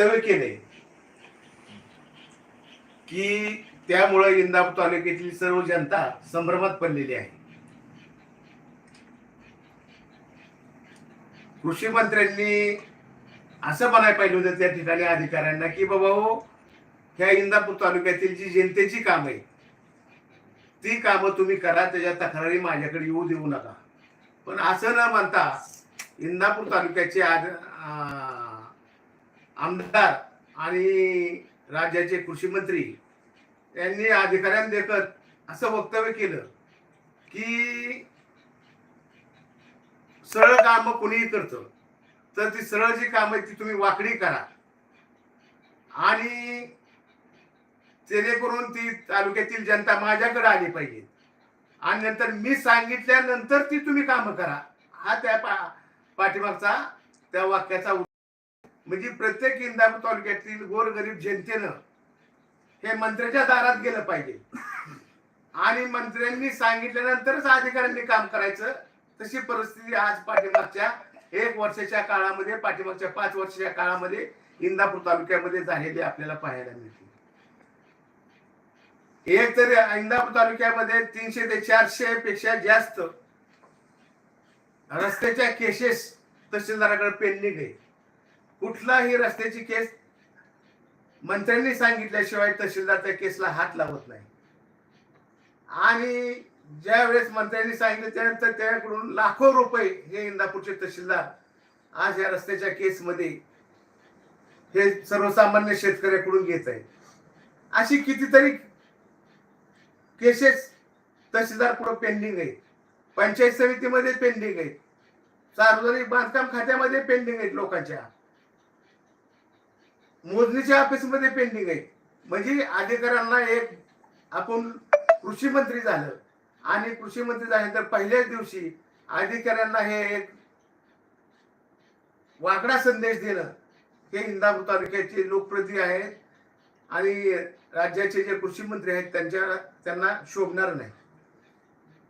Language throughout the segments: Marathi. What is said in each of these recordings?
वक्तव्य केले की त्यामुळे इंदापूर तालुक्यातील सर्व जनता संभ्रमात पडलेली आहे. कृषी मंत्र्यांनी असं म्हणायला पाहिजे होतं त्या ठिकाणी अधिकाऱ्यांना की बाबा हो ह्या इंदापूर तालुक्यातील जी जनतेची काम आहे ती कामं तुम्ही करा त्याच्या तक्रारी माझ्याकडे येऊ देऊ नका. पण असं न म्हणता इंदापूर तालुक्याचे आज आमदार आणि राज्याचे कृषी मंत्री यांनी अधिकाऱ्यांदेखत असं वक्तव्य केलं की सरळ काम कुणीही करतं तर ती सरळ जी काम आहे ती तुम्ही वाकडी करा. आणि जेणेकरून ती तालुक्यातील जनता माझ्याकडे आली पाहिजे. आणि नंतर मी सांगितल्यानंतर ती तुम्ही काम करा. हा त्या पा पाठीमागचा त्या वाक्याचा म्हणजे प्रत्येक इंदापूर तालुक्यातील गोरगरीब जनतेनं हे मंत्र्याच्या दारात गेलं पाहिजे. आणि मंत्र्यांनी सांगितल्यानंतरच अधिकाऱ्यांनी काम करायचं. तशी परिस्थिती आज पाठीमागच्या एक वर्षाच्या काळामध्ये पाठीमागच्या पाच वर्षाच्या काळामध्ये इंदापूर तालुक्यामध्ये झालेली आपल्याला पाहायला मिळते. एक तर इंदापूर तालुक्यामध्ये तीनशे ते चारशे पेक्षा जास्त रस्त्याच्या केसेस तहसीलदाराकडे पेंडिंग आहे कुठलाही रस्त्याची केस मंत्र्यांनी सांगितल्याशिवाय तहसीलदार त्या केसला हात लावत नाही. आणि ज्या वेळेस मंत्र्यांनी सांगितलं त्यानंतर त्याकडून लाखो रुपये हे इंदापूरचे तहसीलदार आज या रस्त्याच्या केसमध्ये हे सर्वसामान्य शेतकऱ्याकडून घेत आहे अशी कितीतरी केसेस तहसीलदार पुढे पेंडिंग आहेत. पंचायत समितीमध्ये पेंडिंग आहेत. सार्वजनिक बांधकाम खात्यामध्ये पेंडिंग आहेत लोकांच्या. मोजणीच्या ऑफिसमध्ये पेंडिंग आहे. म्हणजे अधिकाऱ्यांना एक आपण कृषी मंत्री झालं आणि कृषी मंत्री झाल्यानंतर पहिल्याच दिवशी अधिकाऱ्यांना हे एक वाकडा संदेश देणं हे इंदापूर तालुक्याचे लोकप्रतिनिधी आहेत आणि राज्याचे जे कृषी मंत्री आहेत त्यांच्या त्यांना शोभणार नाही.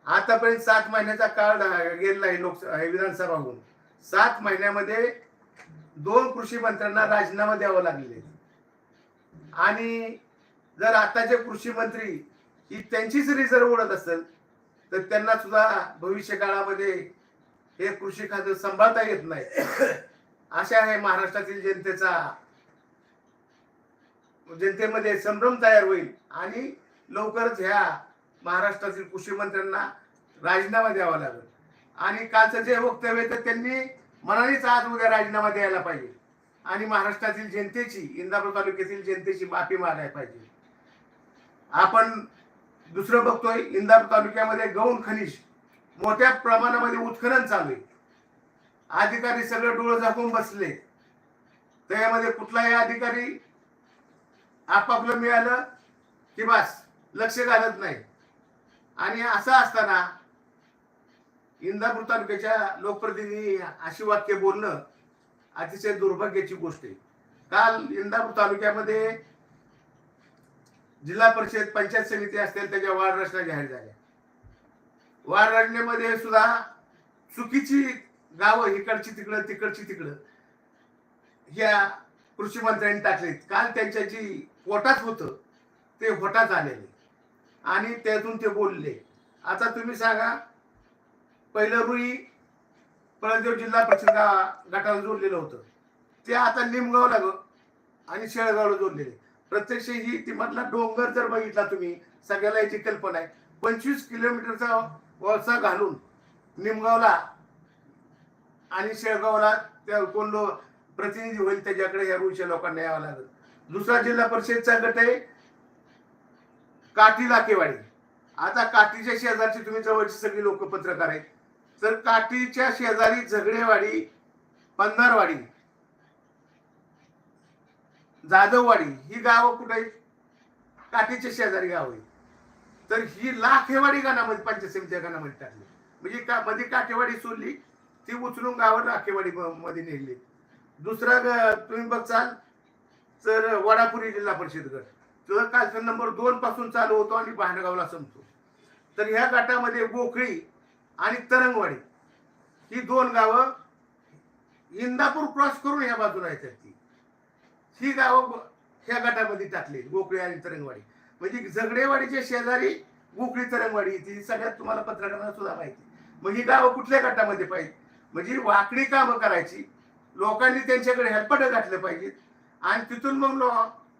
आतापर्यंत सात महिन्याचा काळ गेलेला आहे लोक विधानसभा होऊन सात महिन्यामध्ये दोन कृषी मंत्र्यांना राजीनामा द्यावा लागलेले आणि जर आताचे कृषी मंत्री ही त्यांचीच रिझर्व उडत असेल तर त्यांना सुद्धा भविष्य काळामध्ये हे कृषी खातं सांभाळता येत नाही. अशा आहे महाराष्ट्रातील जनतेचा जनतेमध्ये संभ्रम तयार होईल आणि लवकरच ह्या महाराष्ट्रातील कृषी मंत्र्यांना राजीनामा द्यावा लागेल. आणि कालचं जे वक्तव्य तर त्यांनी मनानेच आज उद्या राजीनामा द्यायला पाहिजे. आणि महाराष्ट्रातील जनतेची इंदापूर तालुक्यातील जनतेची माफी मागायला पाहिजे. आपण दुसरं बघतोय इंदापूर तालुक्यामध्ये गौण खनिज मोठ्या प्रमाणामध्ये उत्खनन चालू आहे. अधिकारी सगळं डोळं झाकून बसले. त्यामध्ये कुठलाही अधिकारी आपापलं मिळालं की बस लक्ष घालत नाही. आणि असं असताना इंदापूर तालुक्याच्या लोकप्रतिनिधी अशी वाक्य बोलणं अतिशय दुर्भाग्याची गोष्ट आहे. काल इंदापूर तालुक्यामध्ये जिल्हा परिषद पंचायत समिती असतील त्याच्या वार्ड रचना जाहीर झाल्या. वार्ड रचनेमध्ये सुद्धा चुकीची गावं इकडची तिकडं तिकडची तिकडं या कृषी मंत्र्यांनी टाकलेत. काल त्यांच्या जी पोटात होतं ते होटात आलेले. आणि त्यातून ते बोलले. आता तुम्ही सांगा पहिलं रुई पळदेव जिल्हा परिषद गटाला जोडलेलं होतं. ते आता निमगावला आणि शेळगावला जोडलेले प्रत्यक्ष ही ती मधला डोंगर जर बघितला तुम्ही सगळ्याला याची कल्पना आहे. पंचवीस किलोमीटरचा वळसा घालून निमगावला आणि शेळगावला त्या कोण प्रतिनिधी होईल त्याच्याकडे या रुईच्या लोकांना यावं लागेल. दुसरा जिल्हा परिषदचा गट आहे काठी लाकेवाडी आता काठीच्या शेजारची तुम्ही जवळची सगळी लोक पत्रकार आहेत. तर काठीच्या शेजारी झगडेवाडी पंधारवाडी जाधववाडी ही गावं कुठे आहेत? काठीच्या शेजारी गाव आहे तर ही लाखेवाडी गाणामध्ये पंचायत समिती गाणामध्ये टाकली. म्हणजे का मध्ये काठेवाडी सोडली ती उचलून गावं लाखेवाडी मध्ये नेली. दुसरा ग- तुम्ही बघचाल तर वडापुरी जिल्हा परिषद गट तर कालचा नंबर दोन पासून चालू होतो आणि भांडगावला संपतो. तर ह्या गटामध्ये गोखळी आणि तरंगवाडी. ही दोन गावं इंदापूर क्रॉस करून ह्या बाजूला येतात ती. ही गावं ह्या गटामध्ये टाकली गोकळी आणि तरंगवाडी. म्हणजे झगडेवाडीच्या शेजारी गोकळी तरंगवाडी ती सगळ्यात तुम्हाला पत्रकारांना सुद्धा माहिती. मग ही गावं कुठल्या गटामध्ये पाहिजे म्हणजे वाकडी कामं करायची. लोकांनी त्यांच्याकडे हेल्पट घातलं पाहिजेत आणि तिथून मग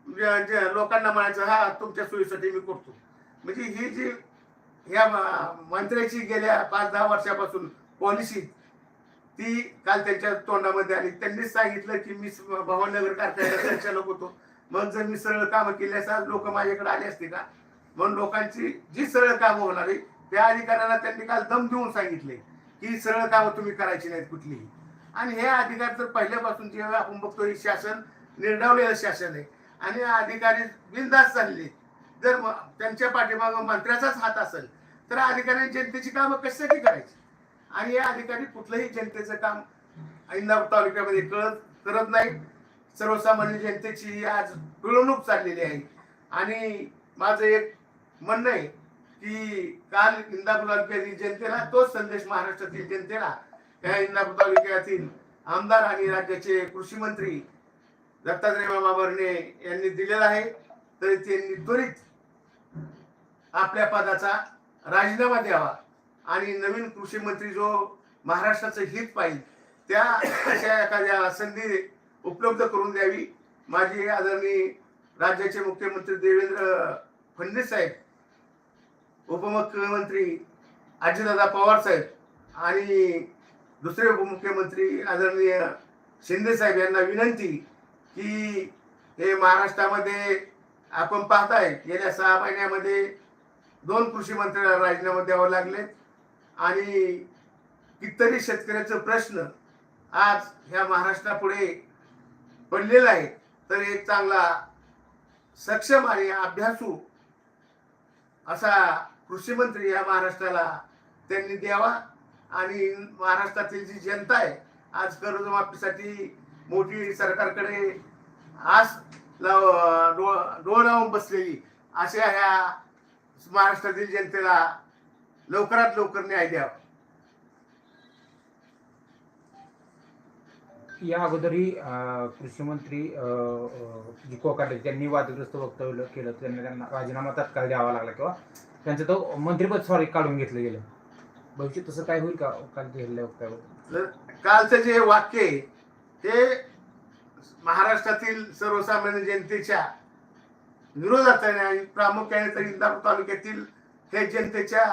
म्हणजे लोकांना म्हणायचं हा तुमच्या सोयीसाठी मी करतो. म्हणजे ही जी या मंत्र्याची गेल्या पाच दहा वर्षापासून पॉलिसी ती काल त्यांच्या तोंडामध्ये आली. त्यांनी सांगितलं की मी भवानगर कारखान्याचा संचालक होतो. मग जर मी सरळ कामं केली असतात लोक माझ्याकडे आले असते का? म्हणून लोकांची जी सरळ कामं होणारी त्या अधिकाऱ्यांना त्यांनी काल दम देऊन सांगितले की ही सरळ कामं तुम्ही करायची नाहीत कुठलीही. आणि हे अधिकार तर पहिल्यापासून जे आपण बघतो हे शासन निर्डावलेलं शासन आहे. आणि अधिकारी बिनधास्त चालले जर त्यांच्या पाठीमागं मंत्र्याचाच हात असेल तर अधिकाऱ्यांनी जनतेची कामं कशासाठी करायची? आणि या अधिकारी कुठलंही जनतेचं काम इंदापूर तालुक्यामध्ये कळत करत नाही. सर्वसामान्य जनतेची आज पिळवणूक चाललेली आहे. आणि माझं एक म्हणणं आहे की काल इंदापूर तालुक्यातील जनतेला तोच संदेश महाराष्ट्रातील जनतेला त्या इंदापूर तालुक्यातील आमदार आणि राज्याचे कृषी मंत्री दत्तात्रय मामा बर्णे यांनी दिलेला आहे. तरी त्यांनी त्वरित आपल्या पदाचा राजीनामा द्यावा. आणि नवीन कृषी मंत्री जो महाराष्ट्राचं हित पाहिजे त्या अशा एखाद्या संधी उपलब्ध करून द्यावी. माझी आदरणीय राज्याचे मुख्यमंत्री देवेंद्र फडणवीस साहेब उपमुख्यमंत्री अजितदादा पवार साहेब आणि दुसरे उपमुख्यमंत्री आदरणीय शिंदे साहेब यांना विनंती की हे महाराष्ट्रामध्ये आपण पाहताय गेल्या सहा महिन्यामध्ये दोन कृषी मंत्र्यांना राजीनामा द्यावा लागले. आणि कितीतरी शेतकऱ्याचा प्रश्न आज ह्या महाराष्ट्रापुढे पडलेला आहे तर एक चांगला सक्षम आणि अभ्यासू असा कृषी मंत्री या महाराष्ट्राला त्यांनी द्यावा. आणि महाराष्ट्रातील जी जनता आहे आज कर्जमाफीसाठी मोठी सरकारकडे आस लाव डो- डोळ लावून बसलेली अशा ह्या महाराष्ट्रातील जनतेला लवकरात लवकर न्याय द्यावा. या अगोदरही कृषी मंत्री कोकाटे त्यांनी वादग्रस्त वक्तव्य केलं. त्यांना त्यांना राजीनामा तात्काळ द्यावा लागला किंवा त्यांचं तो मंत्रिपद सॉरी काढून घेतलं गेलं. भविष्यात तसं काय होईल का? काल केलेल्या वक्तव्यावर. तर कालचं जे वाक्य आहे ते महाराष्ट्रातील सर्वसामान्य जनतेच्या विरोधाचा प्रामुख्याने तर इंदापूर तालुक्यातील हे जनतेच्या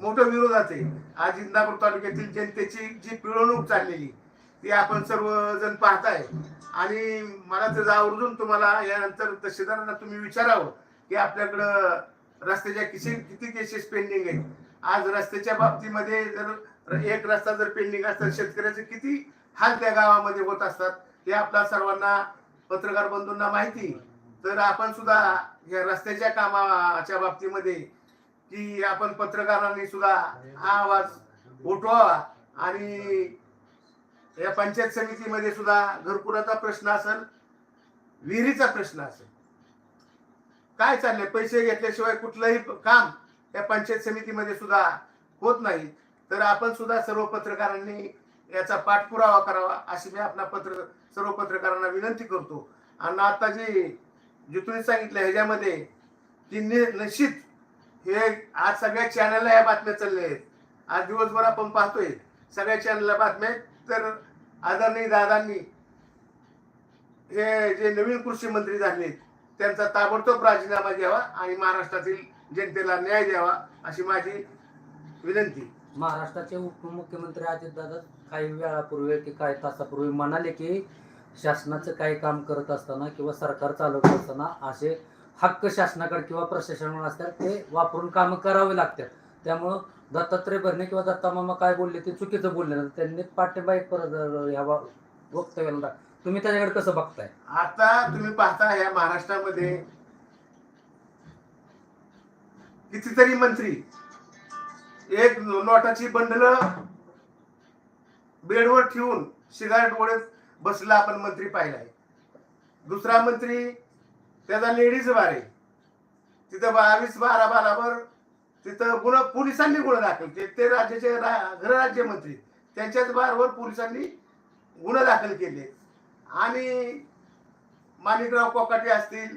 मोठं विरोधात आहे. आज इंदापूर तालुक्यातील जनतेची जी पिळवणूक चाललेली ती आपण सर्वजण पाहताय. आणि मला तर आवर्जून तुम्हाला यानंतर तहसीलदारांना तुम्ही विचारावं की आपल्याकडं रस्त्याच्या किती किती केसेस पेंडिंग आहेत. आज रस्त्याच्या बाबतीमध्ये जर एक रस्ता जर पेंडिंग असतात शेतकऱ्याचे किती हाल त्या गावामध्ये होत असतात हे आपल्या सर्वांना पत्रकार बंधूंना माहिती तर आपण सुद्धा या रस्त्याच्या कामाच्या बाबतीमध्ये की आपण पत्रकारांनी सुद्धा हा आवाज उठवावा आणि या पंचायत समितीमध्ये सुद्धा घरकुराचा प्रश्न असेल विहिरीचा प्रश्न असेल. काय चाललंय? पैसे घेतल्याशिवाय कुठलंही काम या पंचायत समितीमध्ये सुद्धा होत नाही. तर आपण सुद्धा सर्व पत्रकारांनी याचा पाठपुरावा करावा अशी मी आपला पत्र सर्व पत्रकारांना विनंती करतो. आणि आता जी जे तुम्ही सांगितलं ह्याच्यामध्ये की निश्चित हे आज सगळ्या चॅनलला या बातम्या चालल्या आहेत. आज दिवसभर आपण पाहतोय सगळ्या चॅनलला बातम्या तर आदरणीय दादांनी हे जे नवीन कृषी मंत्री झाले त्यांचा ताबडतोब राजीनामा द्यावा आणि महाराष्ट्रातील जनतेला न्याय द्यावा अशी माझी विनंती. महाराष्ट्राचे उपमुख्यमंत्री अजितदादा काही वेळापूर्वी की काही तासापूर्वी म्हणाले की शासनाचं काही काम करत असताना किंवा सरकार चालवत असताना असे हक्क शासनाकडे किंवा प्रशासनाकडे असतात ते वापरून कामं करावे लागतात. त्यामुळं दत्तात्रय भरणे किंवा दत्तामामा काय बोलले ते चुकीचं बोलले नाही त्यांनी पाठिंबा एक परत ह्या वक्तव्याला तुम्ही त्याच्याकडे कसं बघताय? आता तुम्ही पाहता या महाराष्ट्रामध्ये कितीतरी मंत्री एक नोटाची बंडल बेडवर ठेवून सिगारेट ओढत बसला आपण मंत्री पाहिला आहे. दुसरा मंत्री त्याचा लेडीज बार आहे. तिथं बावीस बारा बारावर तिथं गुन्हा पोलिसांनी गुन्हा दाखल केले. ते राज्याचे रा- गृहराज्यमंत्री त्यांच्याच बारवर पोलिसांनी गुन्हा दाखल केले. आणि माणिकराव कोकाटे असतील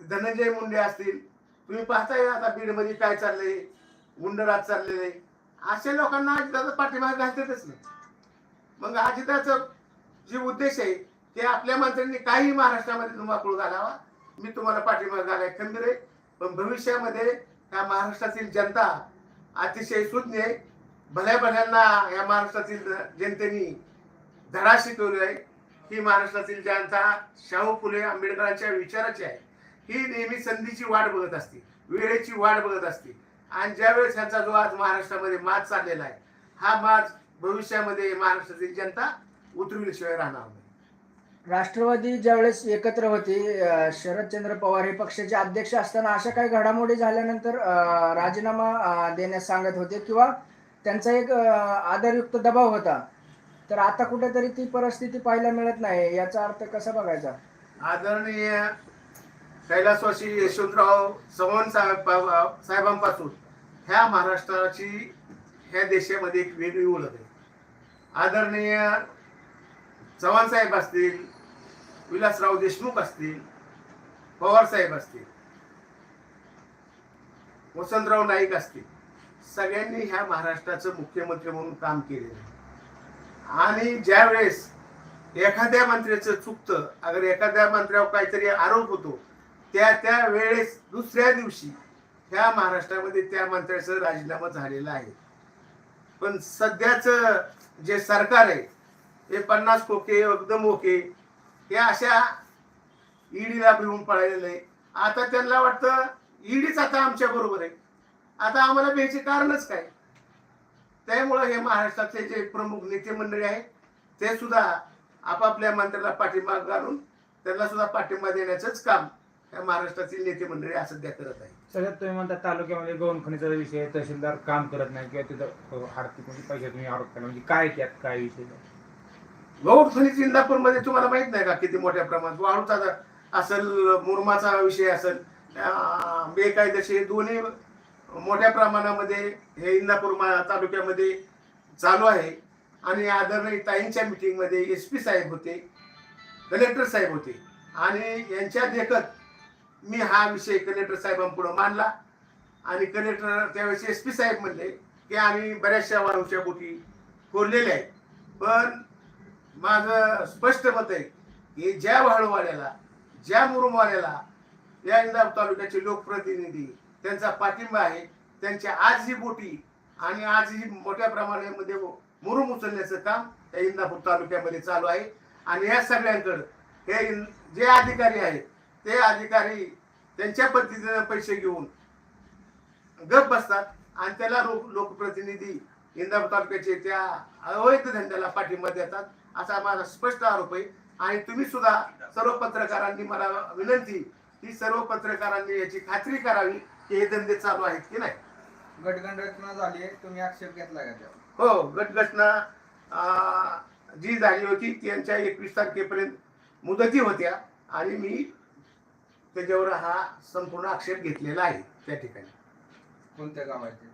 धनंजय मुंडे असतील तुम्ही पाहताय आता बीडमध्ये काय चाललंय गुंडराज चाललेले अशा लोकांना अजिताचा पाठिंबा घालतातच नाही. मग अजिताचं जे उद्देश आहे ते आपल्या मंत्र्यांनी काही महाराष्ट्रामध्ये धुमाकूळ घालावा. मी तुम्हाला पाठिंबा घालाय खंबीर आहे. पण भविष्यामध्ये या महाराष्ट्रातील जनता अतिशय सुज्ञ आहे. भल्या भल्यांना या महाराष्ट्रातील जनतेने धडा शिकवली आहे. ही महाराष्ट्रातील जनता शाहू फुले आंबेडकरांच्या विचाराची आहे. ही नेहमी संधीची वाट बघत असते वेळेची वाट बघत असते. आणि ज्यावेळेस ह्यांचा जो आज महाराष्ट्रामध्ये माज चाललेला आहे हा माज भविष्यामध्ये महाराष्ट्रातील जनता उतरविल्याशिवाय राहणार नाही. राष्ट्रवादी ज्यावेळेस एकत्र होती अं, शरदचंद्र पवार हे पक्षाचे अध्यक्ष असताना अशा काही घडामोडी झाल्यानंतर अं, राजीनामा अं, देण्यास सांगत होते किंवा त्यांचा एक अं, आदरयुक्त दबाव होता. तर आता कुठेतरी ती परिस्थिती पाहायला मिळत नाही याचा अर्थ कसा बघायचा? आदरणीय कैलासवासी यशवंतराव चव्हाण साहेब साहेबांपासून ह्या महाराष्ट्राची ह्या देशामध्ये एक वेगळी ओळख आहे. आदरणीय चव्हाण साहेब असतील विलासराव देशमुख असतील पवार साहेब असतील वसंतराव नाईक असतील सगळ्यांनी ह्या महाराष्ट्राचं मुख्यमंत्री म्हणून काम केलेलं आहे. आणि ज्यावेळेस एखाद्या मंत्र्याचं चुकतं अगर एखाद्या मंत्र्यावर काहीतरी आरोप होतो त्या त्या वेळेस दुसऱ्या दिवशी ह्या महाराष्ट्रामध्ये त्या मंत्र्याचं राजीनामा झालेला आहे. पण सध्याचं जे सरकार आहे हे पन्नास खोके एकदम ओके. हे अशा ईडीला भिवून पळालेलं. आहे आता त्यांना वाटतं ईडीच आता आमच्या बरोबर आहे. आता आम्हाला भ्यायचे कारणच काय? त्यामुळं हे महाराष्ट्रातले जे प्रमुख नेते मंडळी आहेत ते सुद्धा आपापल्या मंत्र्याला पाठिंबा घालून त्यांना सुद्धा पाठिंबा देण्याचंच काम या महाराष्ट्रातील नेते मंडळी आज सध्या करत आहे सगळ्यात तुम्ही म्हणता तालुक्यामध्ये गौणखणीचा विषय तहसीलदार काम करत नाही किंवा तिथं आर्थिक म्हणजे पैसे आरोप केला. म्हणजे काय त्यात काय विषय? गौड खनिज इंदापूरमध्ये तुम्हाला माहीत नाही का किती मोठ्या प्रमाणात वाळूचा असेल मुरमाचा विषय असेल अं, बेकायदेशीर दोन्ही मोठ्या प्रमाणामध्ये हे इंदापूर मा- तालुक्यामध्ये चालू आहे. आणि आदरणीय ताईंच्या मिटिंगमध्ये एस पी साहेब होते कलेक्टर साहेब होते. आणि यांच्या देखत मी हा विषय कलेक्टर साहेबांपुढे मांडला. आणि कलेक्टर त्यावेळेस एस पी साहेब म्हणले की आम्ही बऱ्याचशा वाळूच्या बोटी खोललेल्या आहेत. पण माझं स्पष्ट मत आहे की ज्या वाळूवाल्याला ज्या मुरुमवाड्याला या इंदापूर तालुक्याचे लोकप्रतिनिधी त्यांचा पाठिंबा आहे त्यांच्या आज ही बोटी आणि आज ही मोठ्या प्रमाणामध्ये मुरुम उचलण्याचं काम या इंदापूर तालुक्यामध्ये चालू आहे. आणि या सगळ्यांकडं हे जे अधिकारी आहेत ते अधिकारी त्यांच्या पद्धतीनं पैसे घेऊन गप बसतात आणि त्याला लोक लोकप्रतिनिधी इंदापूर तालुक्याचे त्या अवैध धंद्याला पाठिंबा देतात. असा माझा स्पष्ट आरोप आहे. आणि तुम्ही सुद्धा सर्व पत्रकारांनी मला विनंती की सर्व पत्रकारांनी याची खात्री करावी की हे धंदे चालू आहेत की नाही. गटगंडरचना झाली आहे तुम्ही आक्षेप घेतला का त्यावर? हो गटघटना जी झाली होती त्यांच्या एकवीस तारखेपर्यंत मुदती होत्या आणि मी त्याच्यावर हा संपूर्ण आक्षेप घेतलेला आहे त्या ठिकाणी. कोणत्या गावाचे?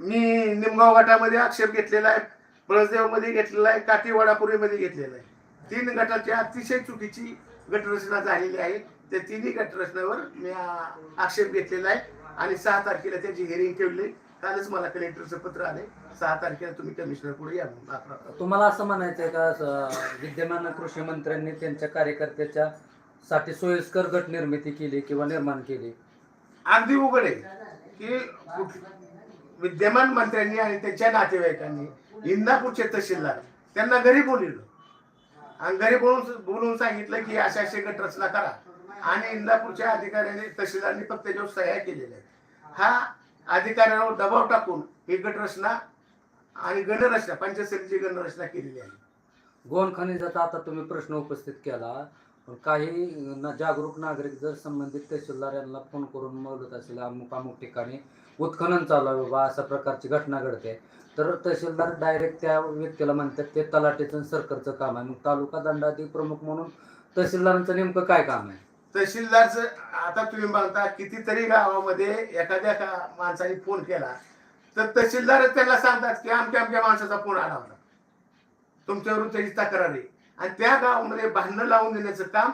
मी निमगाव गटामध्ये आक्षेप घेतलेला आहे. पळसदेवमध्ये घेतलेला आहे काठीवाडापुरीमध्ये घेतलेला आहे. तीन गटाची अतिशय चुकीची गटरचना झालेली आहे. त्या तिन्ही गटरचनेवर मी आक्षेप घेतलेला आहे. आणि सहा तारखेला त्याची हिअरिंग ठेवली. कालच मला कलेक्टरचं पत्र आले सहा तारखेला तुम्ही कमिशनर पुढे या तुम्हाला असं म्हणायचं आहे का विद्यमान कृषी मंत्र्यांनी त्यांच्या कार्यकर्त्याच्या साठी सोयीस्कर गट निर्मिती केली किंवा निर्माण केली? अगदी उघड आहे की विद्यमान मंत्र्यांनी आणि त्यांच्या नातेवाईकांनी इंदापूरचे तहसीलदार. त्यांना घरी बोलवलं. आणि घरी बोलून बोलून सांगितलं की अशा असे गट रचना करा. आणि इंदापूरच्या अधिकाऱ्यांनी तहसीलदारांनी फक्त त्याच्यावर सह्या केलेल्या हा अधिकाऱ्यांवर दबाव टाकून ही गट रचना आणि गणरचना पंचायत गणरचना केलेली आहे. गोवन खनिजाचा आता तुम्ही प्रश्न उपस्थित केला. काही ना जागरूक नागरिक जर संबंधित तहसीलदार यांना फोन करून मदत असेल अमुक अमुक ठिकाणी उत्खनन चालू आहे बाबा अशा प्रकारची घटना घडते तर तहसीलदार डायरेक्ट त्या व्यक्तीला म्हणतात ते तलाटेचं सरकारचं काम आहे. मग तालुका दंडाधिक प्रमुख म्हणून तहसीलदारांचं नेमकं काय काम आहे? तहसीलदारचं आता तुम्ही म्हणता कितीतरी गावामध्ये एखाद्या का माणसाने फोन केला तर तहसीलदार त्यांना सांगतात की आमच्या आमच्या माणसाचा फोन आला होता. तुमच्यावरून त्याची तक्रार आहे. आणि त्या गावामध्ये भांडणं लावून देण्याचं काम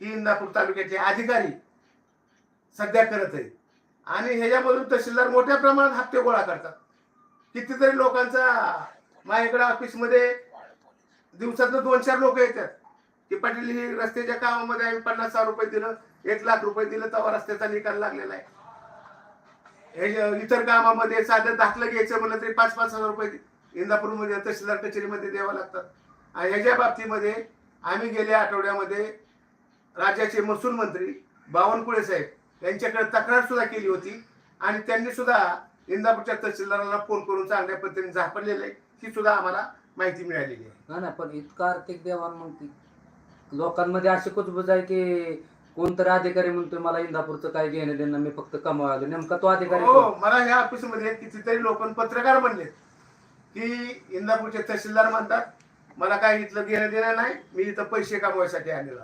ही इंदापूर तालुक्याचे अधिकारी सध्या करत आहेत. आणि ह्याच्यामधून तहसीलदार मोठ्या प्रमाणात हप्ते गोळा करतात. कितीतरी लोकांचा माझ्याकडे ऑफिसमध्ये दिवसातनं दोन चार लोक येतात की पाटील ही रस्त्याच्या कामामध्ये आम्ही पन्नास हजार रुपये दिलं एक लाख रुपये दिलं तेव्हा रस्त्याचा निकाल लागलेला आहे. हे इतर कामामध्ये साधं दाखलं घ्यायचं म्हणलं तरी पाच पाच हजार रुपये इंदापूरमध्ये तहसीलदार कचेरीमध्ये द्यावं लागतात. आणि ह्याच्या बाबतीमध्ये आम्ही गेल्या आठवड्यामध्ये राज्याचे महसूल मंत्री बावनकुळे साहेब यांच्याकडे तक्रार सुद्धा केली होती आणि त्यांनी सुद्धा इंदापूरच्या तहसीलदारांना फोन करून चांगल्या पद्धतीने झापडलेलं आहे. ही सुद्धा आम्हाला माहिती मिळालेली आहे. नाही पण इतकं आर्थिक देवाण मग लोकांमध्ये अशी कुचबुज आहे की कोणतरी अधिकारी म्हणतोय मला इंदापूरचं काय घेणं देणं मी फक्त कमावायला नेमका तो अधिकारी हो? मला ह्या ऑफिसमध्ये कितीतरी लोक पत्रकार म्हणले की इंदापूरचे तहसीलदार म्हणतात मला काय इथलं घेणं देणं नाही मी इथं पैसे कमवायसाठी आलेलो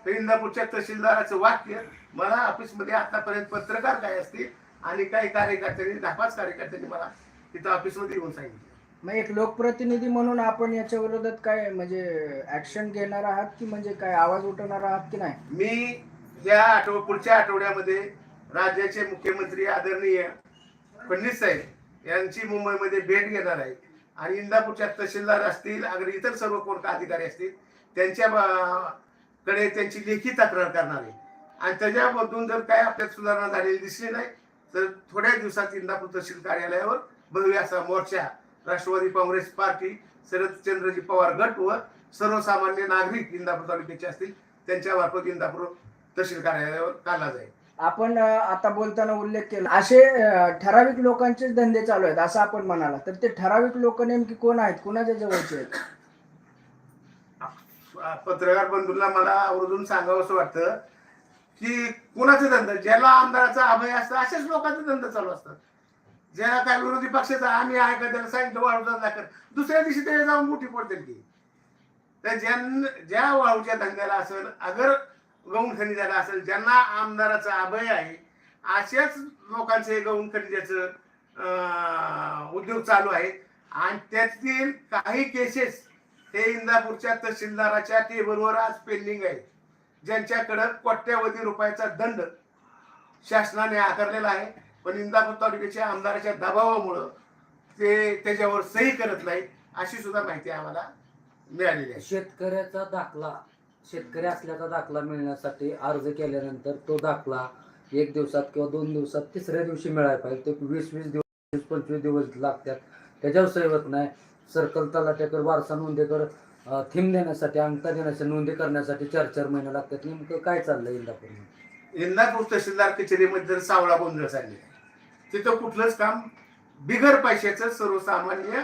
तर इंदापूरच्या तहसीलदाराचं वाक्य मला ऑफिसमध्ये आतापर्यंत पत्रकार काय असतील आणि काही कार्यकर्त्यांनी दहा पाच कार्यकर्त्यांनी मला तिथं ऑफिसमध्ये येऊन सांगितलं. मग एक लोकप्रतिनिधी म्हणून आपण याच्या विरोधात काय म्हणजे ऍक्शन घेणार आहात की म्हणजे काय आवाज उठवणार आहात की नाही? मी या आठव पुढच्या आठवड्यामध्ये राज्याचे मुख्यमंत्री आदरणीय फडणवीस साहेब यांची मुंबईमध्ये भेट घेणार आहे. आणि इंदापूरच्या तहसीलदार असतील अगदी इतर सर्व कोण अधिकारी असतील त्यांच्या कडे त्यांची लेखी तक्रार करणार. आहे आणि त्याच्यामधून जर काय आपल्यात सुधारणा झालेली दिसली नाही तर थोड्या दिवसात इंदापूर तहसील कार्यालयावर भव्य असा मोर्चा राष्ट्रवादी काँग्रेस पार्टी शरदचंद्रजी पवार गट व सर्वसामान्य नागरिक इंदापूर तालुक्याचे असतील त्यांच्या मार्फत इंदापूर तहसील कार्यालयावर काढला जाईल. आपण आता बोलताना उल्लेख केला असे ठराविक लोकांचेच धंदे चालू आहेत असं आपण म्हणाला. तर ते ठराविक लोक नेमकी कोण आहेत? कुणाच्या जवळचे आहेत? पत्रकार बंधूंना मला आवर्जून सांगावं असं वाटतं की कुणाचे धंदा? ज्याला आमदाराचा अभय असतं अशाच लोकांचे धंदा चालू असतात. ज्याला काय विरोधी पक्षाचा आम्ही आहे का त्याला सांगितलं वाळूचा दाखल दुसऱ्या दिवशी त्याला जाऊन मोठी पडतील की. तर ज्या ज्या वाळूच्या धंद्याला असेल अगर गौण खनिजाला असेल ज्यांना आमदाराचा अभय आहे अशाच लोकांचे गौण खनिजाचं उद्योग चालू आहे. आणि त्यातील काही केसेस हे इंदापूरच्या तहसीलदाराच्या टेबलवर आज पेंडिंग आहेत ज्यांच्याकडं कोट्यावधी रुपयाचा दंड शासनाने आकारलेला आहे. पण इंदापूर तालुक्याच्या आमदाराच्या दबावामुळं ते त्याच्यावर सही करत नाही अशी सुद्धा माहिती आम्हाला मिळालेली आहे. शेतकऱ्याचा दाखला. शेतकरी असल्याचा दाखला मिळण्यासाठी अर्ज केल्यानंतर तो दाखला एक दिवसात किंवा दोन दिवसात तिसऱ्या दिवशी मिळायला पाहिजे. ते वीस वीस दिवस पंचवीस दिवस लागतात. त्याच्यावर सही होत नाही. सर्कल तलाट्याकर वारसा नोंदेकर थीम देण्यासाठी अंगठा देण्यासाठी नोंदी करण्यासाठी चार चार महिने लागतात. नेमकं काय चाललंय इंदापूर इंदापूर तहसीलदार कचेरीमध्ये जर सावळा गोंधळ चालले तिथं कुठलंच काम बिगर पैशाचं सर्वसामान्य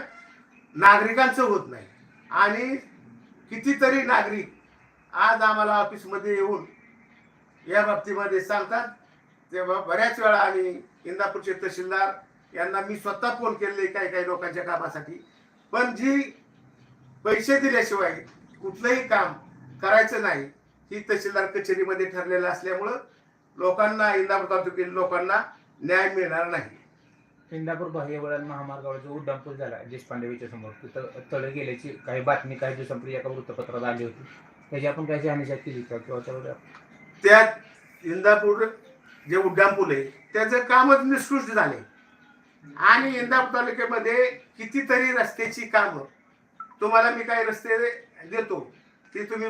नागरिकांचं होत नाही. आणि कितीतरी नागरिक आज आम्हाला ऑफिसमध्ये येऊन या बाबतीमध्ये सांगतात. तेव्हा बऱ्याच वेळा आम्ही इंदापूरचे तहसीलदार यांना मी स्वतः फोन केले काही काही लोकांच्या कामासाठी. पण जी पैसे दिल्याशिवाय कुठलंही काम करायचं नाही ही तहसीलदार कचेरीमध्ये ठरलेलं असल्यामुळं लोकांना इंदापूर तालुक्यातील लोकांना न्याय मिळणार नाही. इंदापूर बाह्य वळण महामार्गावर जो उड्डाणपूल झाला. देशपांडे समोर. तिथं तळ गेल्याची काही बातमी काही दिवसांपूर्वी एका वृत्तपत्रात आली होती. त्याची आपण काही जाणीशात केली का? किंवा त्यावर त्यात इंदापूर जे उड्डाणपूल आहे त्याचं कामच निष्कृष्ट झाले. आणि इंदापूर तालुक्यामध्ये कितीतरी रस्त्याची कामं. तुम्हाला मी काही रस्ते देतो. ते तुम्ही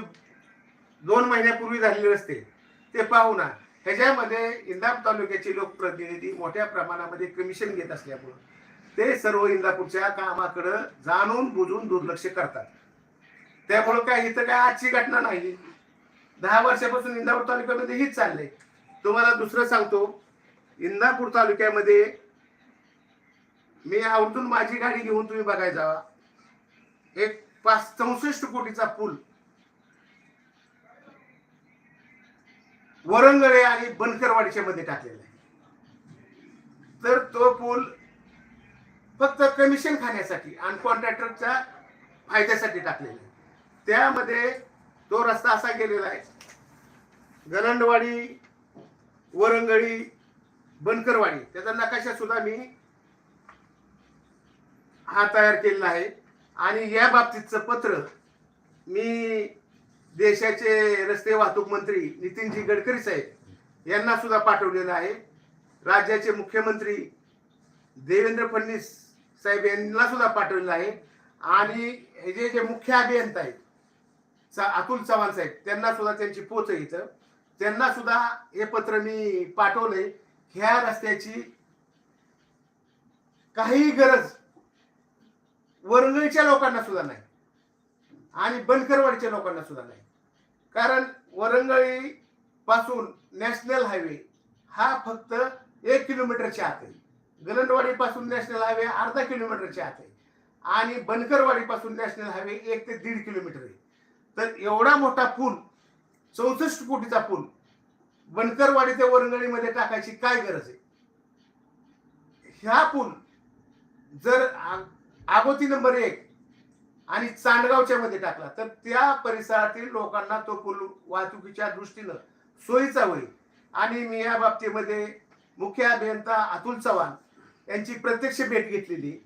दोन महिन्यापूर्वी झालेले रस्ते. ते पाहू ना. ह्याच्यामध्ये इंदापूर तालुक्याचे लोकप्रतिनिधी मोठ्या प्रमाणामध्ये कमिशन घेत असल्यामुळं ते सर्व इंदापूरच्या कामाकडं जाणून बुजून दुर्लक्ष करतात. त्यामुळं काय इथं काय आजची घटना नाही दहा वर्षापासून इंदापूर तालुक्यामध्ये हीच चाललंय. तुम्हाला दुसरं सांगतो इंदापूर तालुक्यामध्ये मी आवर्जून माझी गाडी घेऊन तुम्ही बघायला जावा. एक पाच चौसष्ट कोटीचा पूल. वरंगळे आणि बनकरवाडीच्या मध्ये टाकलेला आहे. तर तो पूल फक्त कमिशन खाण्यासाठी आणि कॉन्ट्रॅक्टरच्या फायद्यासाठी टाकलेला आहे. त्यामध्ये तो रस्ता असा गेलेला आहे. गलंडवाडी वरंगळी बनकरवाडी त्याचा नकाशा सुद्धा मी हा तयार केलेला आहे. आणि या बाबतीतचं पत्र मी देशाचे रस्ते वाहतूक मंत्री नितीनजी गडकरी साहेब यांना सुद्धा पाठवलेलं आहे. राज्याचे मुख्यमंत्री देवेंद्र फडणवीस साहेब यांना सुद्धा पाठवलेलं आहे. आणि हे जे जे मुख्य अभियंता आहेत अतुल चव्हाण साहेब त्यांना सुद्धा त्यांची पोच आहे इथं. त्यांना सुद्धा हे पत्र मी पाठवलंय. ह्या रस्त्याची काही गरज वरंगळीच्या लोकांना सुद्धा नाही. आणि बनकरवाडीच्या लोकांना सुद्धा नाही. कारण वरंगळी पासून नॅशनल हायवे हा फक्त एक किलोमीटरच्या आत आहे. गलंडवाडी पासून नॅशनल हायवे अर्धा किलोमीटरच्या आत आहे. आणि बनकरवाडी पासून नॅशनल हायवे एक ते दीड किलोमीटर आहे. तर एवढा मोठा पूल चौसष्ट कोटीचा पूल बनकरवाडी ते वरंगळीमध्ये टाकायची काय गरज आहे? ह्या पूल जर आगोती नंबर एक आणि चांदगावच्या मध्ये टाकला तर त्या परिसरातील लोकांना तो पूल वाहतुकीच्या दृष्टीनं सोयीचा होईल. आणि मी या बाबतीमध्ये मुख्य अभियंता अतुल चव्हाण यांची प्रत्यक्ष भेट घेतलेली.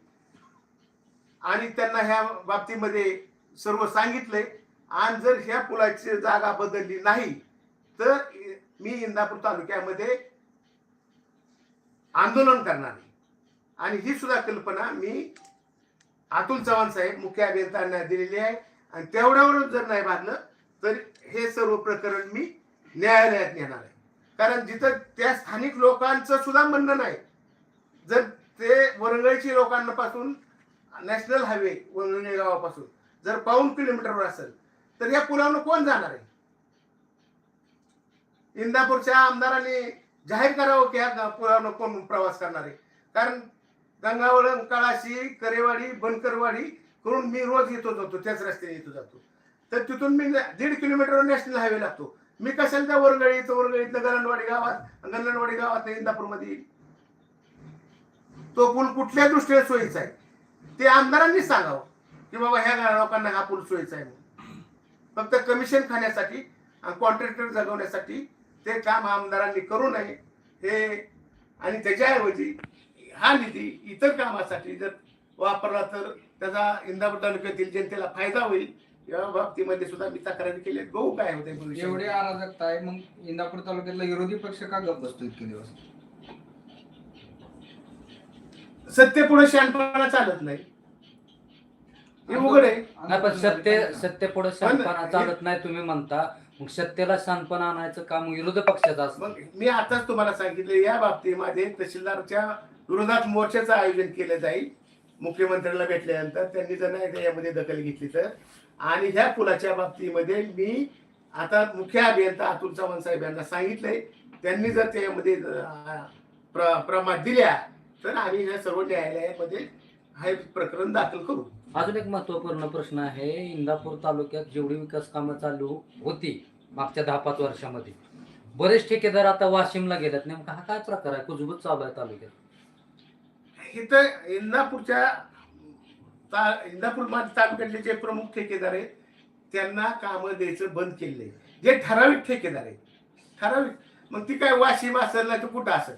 आणि त्यांना ह्या बाबतीमध्ये सर्व सांगितलंय. आणि जर ह्या पुलाची जागा बदलली नाही तर मी इंदापूर तालुक्यामध्ये आंदोलन करणार आहे. आणि ही सुद्धा कल्पना मी अतुल चव्हाण साहेब मुख्य अभियंत्यांना दिलेली आहे. आणि तेवढ्यावरून जर नाही भागलं तर हे सर्व प्रकरण मी न्यायालयात नेणार आहे. कारण जिथं त्या स्थानिक लोकांचं सुद्धा म्हणणं नाही. जर ते वरंगळची लोकांपासून नॅशनल हायवे वरंगळी गावापासून जर पाऊन किलोमीटरवर असेल तर या पुलावर कोण जाणार आहे? इंदापूरच्या आमदारांनी जाहीर करावं की या पुलावर कोण प्रवास करणार आहे? कारण गंगावळण काळाशी करेवाडी बनकरवाडी करून मी रोज येतो जातो त्याच रस्त्याने येतो जातो. तर तिथून मी दीड किलोमीटर नॅशनल हायवे लागतो. मी कशाला त्या वरगळी येतो वरगळीतनं गलनवाडी गावात गलनवाडी गावात इंदापूरमध्ये येईल तो पूल कुठल्या दृष्टीने सोयीचा आहे? ते आमदारांनी सांगावं की बाबा ह्या लोकांना हा पूल सोयीचा आहे फक्त कमिशन खाण्यासाठी कॉन्ट्रॅक्टर जगवण्यासाठी ते काम आमदारांनी करू नये. हे आणि त्याच्याऐवजी हा निधी इतर कामासाठी जर वापरला तर त्याचा इंदापूर तालुक्यातील जनतेला फायदा होईल. या बाबतीमध्ये सुद्धा मी तक्रारी केली. बघू काय होते एवढी अराजकता आहे. मग इंदापूर तालुक्यातला विरोधी पक्ष का गप बसतो इतके दिवस? सत्य पुढे शानपणा चालत नाही. हे उघड आहे. नाही पण सत्य सत्य पुढे शांतपणा हे- चालत नाही तुम्ही म्हणता. मग सत्याला शांतपणा आणायचं काम विरोधी पक्षाचं असतं. मग मी आताच तुम्हाला सांगितलं या बाबतीमध्ये तहसीलदारच्या विरोधात मोर्चाचं आयोजन केलं जाईल. मुख्यमंत्र्यांना भेटल्यानंतर त्यांनी जर नाही यामध्ये दखल घेतली तर. आणि ह्या पुलाच्या बाबतीमध्ये मी आता मुख्य अभियंता अतुल चव्हाण साहेब यांना सांगितलंय. त्यांनी जर त्यामध्ये अं, प्र प्रमाण दिल्या तर आम्ही ह्या सर्व न्यायालयामध्ये हे प्रकरण दाखल करू. अजून एक महत्त्वपूर्ण प्रश्न आहे. इंदापूर तालुक्यात जेवढी विकास कामं चालू होती मागच्या दहा पाच वर्षामध्ये बरेच ठेकेदार आता वाशिमला गेलेत. नेमका हा काय प्रकार आहे? कुजबूज चालू आहे तालुक्यात. इथं इंदापूरच्या ता- इंदापूर मा- तालुक्यातले जे प्रमुख ठेकेदार आहेत त्यांना कामं द्यायचं बंद केलंय जे ठराविक ठेकेदार आहेत. ठराविक मग ती काय वाशिम असेल नाही तर कुठं असेल?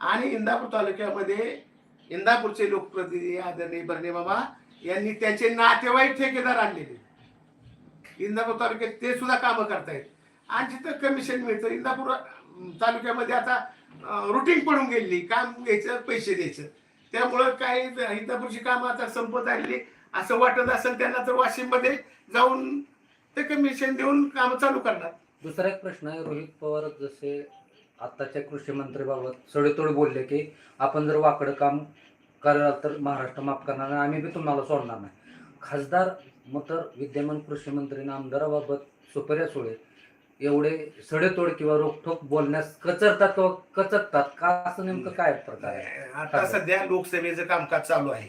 आणि इंदापूर तालुक्यामध्ये इंदापूरचे लोकप्रतिनिधी आदरणीय बर्णे बाबा यांनी त्यांचे नातेवाईक ठेकेदार आणलेले. इंदापूर तालुक्यात ते सुद्धा कामं करतायत. आणि जिथं कमिशन मिळतं इंदापूर तालुक्यामध्ये आता रुटीन पडून गेलेली काम घ्यायचं पैसे द्यायचं. त्यामुळं काही इंदापूरची कामं आता संपत आलेली. असं वाटत असेल त्यांना तर वाशिममध्ये जाऊन ते कमिशन देऊन कामं चालू करणार. दुसरा एक प्रश्न आहे रोहित पवार जसे आत्ताच्या कृषी मंत्रीबाबत सडेतोड बोलले की आपण जर वाकडं काम कराल तर महाराष्ट्र माफ करणार नाही आम्ही बी तुम्हाला सोडणार नाही. खासदार मग तर विद्यमान कृषी मंत्रीने आमदाराबाबत सुपर्या सुळे एवढे सडेतोड किंवा रोखठोक बोलण्यास कचरतात किंवा कचकतात का? असं नेमकं काय प्रकार आहे? आता सध्या लोकसभेचं कामकाज चालू आहे.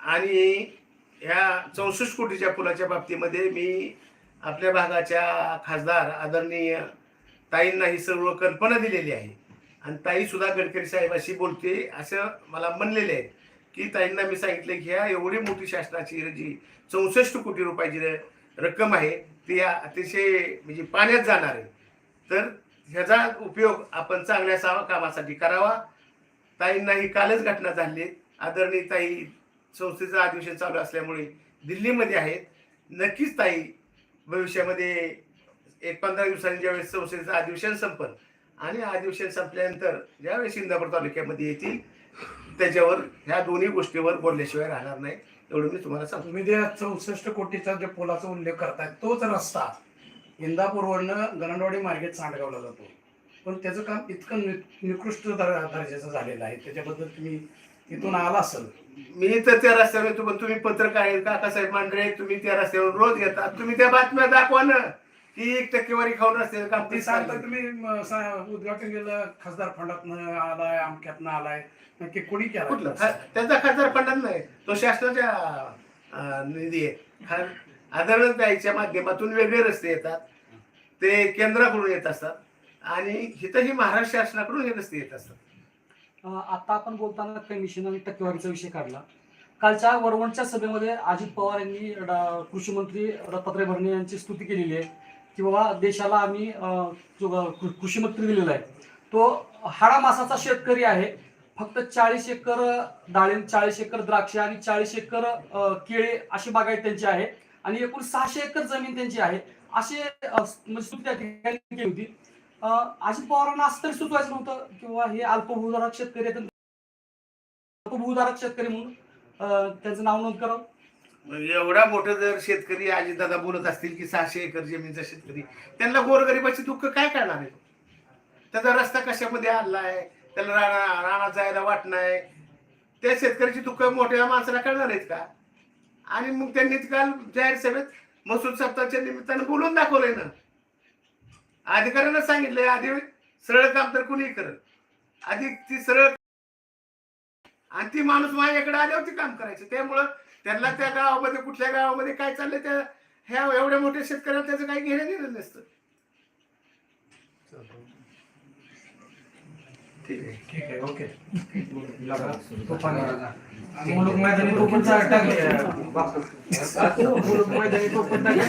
आणि ह्या चौसष्ट कोटीच्या पुलाच्या बाबतीमध्ये मी आपल्या भागाच्या खासदार आदरणीय ताईंना ही सर्व कल्पना दिलेली आहे. आणि ताई सुद्धा गडकरी साहेबाशी बोलते असं मला म्हणलेले आहे की ताईंना मी सांगितलं की ह्या एवढी मोठी शासनाची जी चौसष्ट कोटी रुपयाची र- रक्कम आहे ती या अतिशय म्हणजे पाण्यात जाणार आहे. तर ह्याचा उपयोग आपण चांगल्या सा कामासाठी करावा. ताईंना ही कालच घटना झाली. आदरणीय ताई संस्थेचं अधिवेशन चालू असल्यामुळे दिल्लीमध्ये आहेत. नक्कीच ताई भविष्यामध्ये एक पंधरा दिवसांनी ज्यावेळेस संसदेचं अधिवेशन संपल आणि अधिवेशन संपल्यानंतर ज्यावेळेस इंदापूर तालुक्यामध्ये येतील त्याच्यावर ह्या दोन्ही गोष्टीवर बोलल्याशिवाय राहणार नाही एवढं मी तुम्हाला सांगतो. तुम्ही ज्या चौसष्ट कोटीचा ज्या पुलाचा उल्लेख करताय तोच रस्ता इंदापूरवरनं गणडवाडी मार्गेत सांडगावला जातो. पण त्याचं काम इतकं निकृष्ट दर- दर्जाचं झालेलं आहे त्याच्याबद्दल तुम्ही इथून आला असेल. मी तर त्या रस्त्यावर येतो पण तुम्ही पत्रकार आहेत काकासाहेब मांढरे तुम्ही त्या रस्त्यावर रोज येतात. तुम्ही त्या बातम्या दाखवा ना. की एक टक्केवारी खाऊन रस्त्याचं काम ते ते सांगता सांगतात तुम्ही म, सा- उद्घाटन केलं खासदार फंडातनं आलाय अमक्यातनं आलाय. नक्की कोणी कुठलं? केलं खा- त्याचा खासदार फंडात नाही. तो शासनाच्या अं, निधी आहे. खा- आदरण द्यायच्या माध्यमातून वेगळे रस्ते येतात. ते केंद्राकडून येत असतात. आणि इथंही महाराष्ट्र शासनाकडून हे रस्ते येत असतात. अं, आता आपण बोलताना कमिशन आणि टक्केवारीचा विषय काढला. कालच्या वरवणच्या सभेमध्ये अजित पवार यांनी ड- कृषी मंत्री दत्तात्रय भरणे यांची स्तुती केलेली आहे. की बाबा देशाला आम्ही अं, जो कृषी मंत्री दिलेला आहे तो हाडा मासाचा शेतकरी आहे. फक्त चाळीस एकर डाळिंब चाळीस एकर द्राक्ष आणि चाळीस एकर केळे अशी बागायत त्यांची आहे आणि एकूण सहाशे एकर जमीन त्यांची आहे. असे म्हणजे त्या ठिकाणी केली होती. अजित पवारांना असं तरी सुचवायचं नव्हतं किंवा हे अल्पभूधारक शेतकरी अल्पभूधारक शेतकरी म्हणून त्यांचं नाव नोंद करावं. म्हणजे एवढा मोठं जर शेतकरी अजितदादा बोलत असतील की सहाशे एकर जमीनचा शेतकरी त्यांना गोरगरिबाचे दुःख काय करणार आहे? त्याचा रस्ता कशामध्ये आणलाय? त्याला राणा राणा जायला वाटणार त्या शेतकऱ्याची दुःख मोठ्या माणसाला करणार आहेत का? आणि मग त्यांनी काल जाहीर सभेत महसूल सप्ताहाच्या निमित्तानं बोलून दाखवलंय ना. अधिकाऱ्यांना सांगितलंय आधी सरळ काम तर कुणी करत. आधी ती सरळ आणि ती माणूस माझ्याकडे आल्यावरती काम करायचं. त्यामुळं त्यांना त्या गावामध्ये कुठल्या गावामध्ये काय चाललंय त्या ह्या एवढ्या मोठ्या शेतकऱ्याला त्याचं काही घेणं देणं नसतं. ठीक आहे. ओके. मुलुक मैदानी तो पण टाकले. मुलुक मैदानी तो पण टाकले.